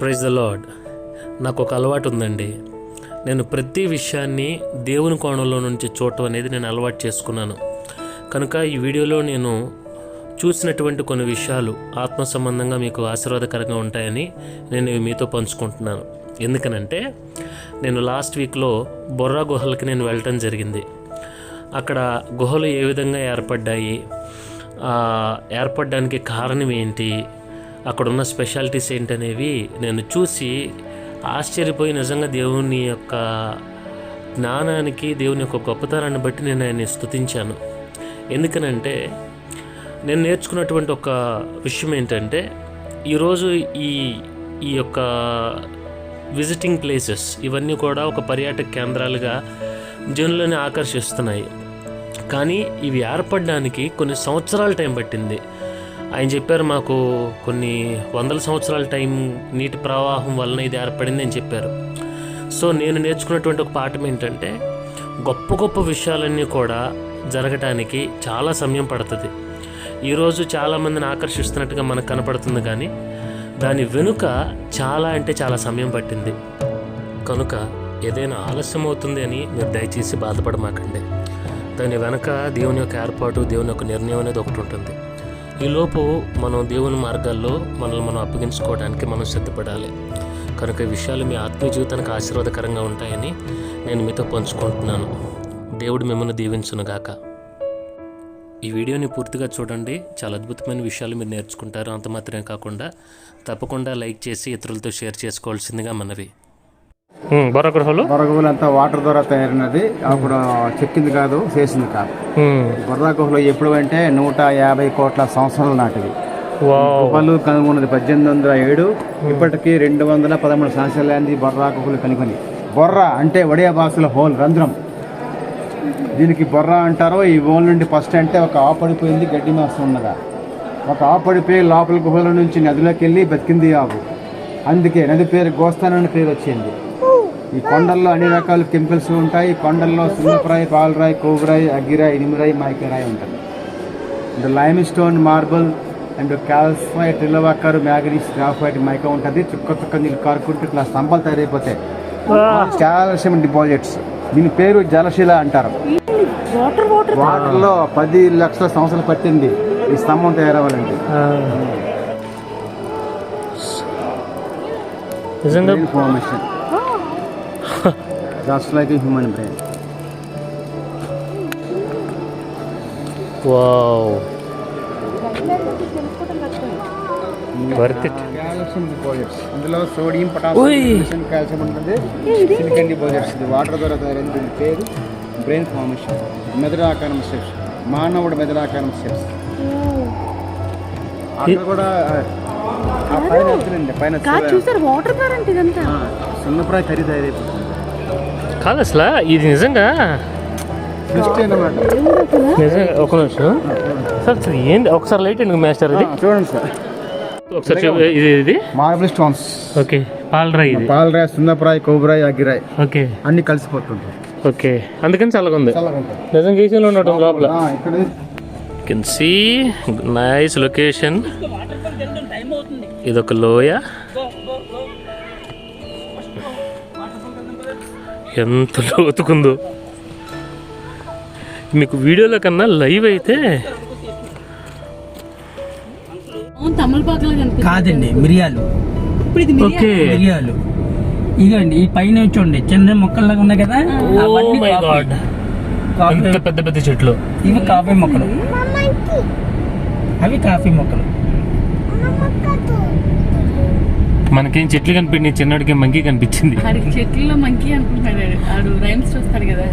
Praise the lord నాకు ఒక అలవాటు ఉందండి. నేను ప్రతి విషయాన్ని దేవుని కోణంలో నుంచి చూడటం అనేది నేను అలవాటు చేసుకున్నాను. కనుక ఈ వీడియోలో నేను చూసినటువంటి కొన్ని విషయాలు ఆత్మ సంబంధంగా మీకు ఆశీర్వాదకరంగా ఉంటాయని నేను ఇవి మీతో పంచుకుంటున్నాను. ఎందుకనంటే నేను లాస్ట్ వీక్లో బొర్రా గుహలకి నేను వెళ్ళటం జరిగింది. అక్కడ గుహలు ఏ విధంగా ఏర్పడ్డాయి? ఏర్పడడానికి కారణం ఏంటి? అక్కడున్న స్పెషాలిటీస్ ఏంటనేవి నేను చూసి ఆశ్చర్యపోయి నిజంగా దేవుని యొక్క జ్ఞానానికి దేవుని యొక్క గొప్పతనాన్ని బట్టి నేను ఆయన్ని స్తుతించాను. ఎందుకనంటే నేను నేర్చుకున్నటువంటి ఒక విషయం ఏంటంటే ఈరోజు ఈ ఈ యొక్క విజిటింగ్ ప్లేసెస్ ఇవన్నీ కూడా ఒక పర్యాటక కేంద్రాలుగా జనులను ఆకర్షిస్తున్నాయి. కానీ ఇవి ఏర్పడడానికి కొన్ని సంవత్సరాల టైం పట్టింది. ఆయన చెప్పారు మాకు కొన్ని వందల సంవత్సరాల టైం నీటి ప్రవాహం వలన ఇది ఏర్పడింది అని చెప్పారు. సో నేను నేర్చుకున్నటువంటి ఒక పాఠం ఏంటంటే గొప్ప గొప్ప విషయాలన్నీ కూడా జరగటానికి చాలా సమయం పడుతుంది. ఈరోజు చాలామందిని ఆకర్షిస్తున్నట్టుగా మనకు కనపడుతుంది కానీ దాని వెనుక చాలా అంటే చాలా సమయం పట్టింది. కనుక ఏదైనా ఆలస్యం అవుతుంది అని మీరు దయచేసి బాధపడమాకండి. దాని వెనక దేవుని యొక్క ఏర్పాటు దేవుని యొక్క నిర్ణయం అనేది ఒకటి ఉంటుంది. ఈలోపు మనం దేవుని మార్గాల్లో మనల్ని మనం అప్పగించుకోవడానికి మనం సిద్ధపడాలి. కనుక ఈ విషయాలు మీ ఆత్మీయ జీవితానికి ఆశీర్వాదకరంగా ఉంటాయని నేను మీతో పంచుకుంటున్నాను. దేవుడు మిమ్మల్ని దీవించునుగాక ఈ వీడియోని పూర్తిగా చూడండి. చాలా అద్భుతమైన విషయాలు మీరు నేర్చుకుంటారు. అంత మాత్రమే కాకుండా తప్పకుండా లైక్ చేసి ఇతరులతో షేర్ చేసుకోవాల్సిందిగా మనవి. బొర్ర గృహలు బొర్ర అంతా వాటర్ ద్వారా తయారైనది. అప్పుడు చెక్కింది కాదు చేసింది కాదు. బొర్రా గుహలు ఎప్పుడు అంటే నూట యాభై కోట్ల సంవత్సరాల నాటివి గుహలు కనుగొన్నది పద్దెనిమిది వందల ఏడు ఇప్పటికి రెండు వందల పదమూడు సంవత్సరాలైంది బొర్రా గుహలు కనుగొని. బొర్ర అంటే వడియా భాషలో హోల్ రంధ్రం. దీనికి బొర్ర అంటారు ఈ హోల్ నుండి ఫస్ట్ అంటే ఒక ఆవు పడిపోయింది గడ్డి మాసం ఉన్నదా? ఒక ఆవు పడిపోయి లోపల గుహల నుంచి నదిలోకి వెళ్ళి బతికింది ఆవు. అందుకే నది పేరు గోస్తాన్ అని పేరు వచ్చింది. ఈ కొండల్లో అన్ని రకాల కెమికల్స్ ఉంటాయి. ఈ కొండల్లో సున్నపరాయి పాలరాయి కోగురాయి అగ్గిరాయి ఇనిమిరాయి మైకరాయి ఉంటుంది and limestone marble and calcite రిలవాకర్ manganese graphite mica ఉంటుంది. చుక్క చుక్క నీళ్ళు కారుకుంటూ ఇట్లా స్తంభాలు తయారైపోతాయి కాల్షియం డిపాజిట్స్. దీని పేరు జలశిల అంటారు. Water water? వాటర్లో పది లక్షల సంవత్సరాలు పట్టింది. ఈ స్తంభం తయారవ్వాలండి నిజంగా formation just like human brain wow worth it deposits ఇందులో సోడియం పొటాషియం కాల్షియం ఉంటుంది. సిలికన్ డిపాజిట్స్ ఇది వాటర్ ద్వారా తయారైంది దీని పేరు. బ్రెయిన్ ఫార్మేషన్ మెదడాకారం స్టెప్స్ మానవుడు మెదడాకారం స్టెప్స్ అక్కడ కూడా పైన వచ్చిందండి పైన చూసారు వాటర్ కరెంట్ ఇదంతా? సున్నప్రాయ తయారైపోతుంది కాదు అసలు ఇది నిజంగా? నిజంగా ఒక నిమిషం. సార్ సార్ ఏంది? ఒకసారి లైట్ ఎందుకు మేస్టర్ ఇది? చూడండి సార్. ఒకసారి ఇది ఇది? మార్బుల్ స్టోన్స్ ఓకే పాలరాయి ఇది. పాలరాయి సున్నప్రాయ కొబ్బరాయి అగ్గిరాయి. ఓకే. అన్ని కలిసిపోతుంది ఓకే. అందుకని చల్లగా ఉంది నిజంగా ఏసీలో ఉండటం లోపల. ఆ, ఇక్కడ కెన్ సీ నైస్ లొకేషన్ ఇదొక లోయ. ఎంత లోతుకుందో మీకు వీడియోలో కన్నా లైవ్ అయితే కాదండి మిరియాలు. ఓకే. మిరియాలు. ఇగండి ఈ పైన చూడండి చిన్న మొక్కల్లాగా ఉన్నాయి కదా. ఎంత పెద్ద పెద్ద చెట్లు. ఇవి కాఫీ మొక్కలు. అవి కాఫీ మొక్కలు. మనకేం చెట్లు కనిపించింది చిన్నడికి మంకీ కనిపించింది. చెట్లలో మంకీ అనుకుంటాడు రైమ్స్ చూస్తాడు కదా.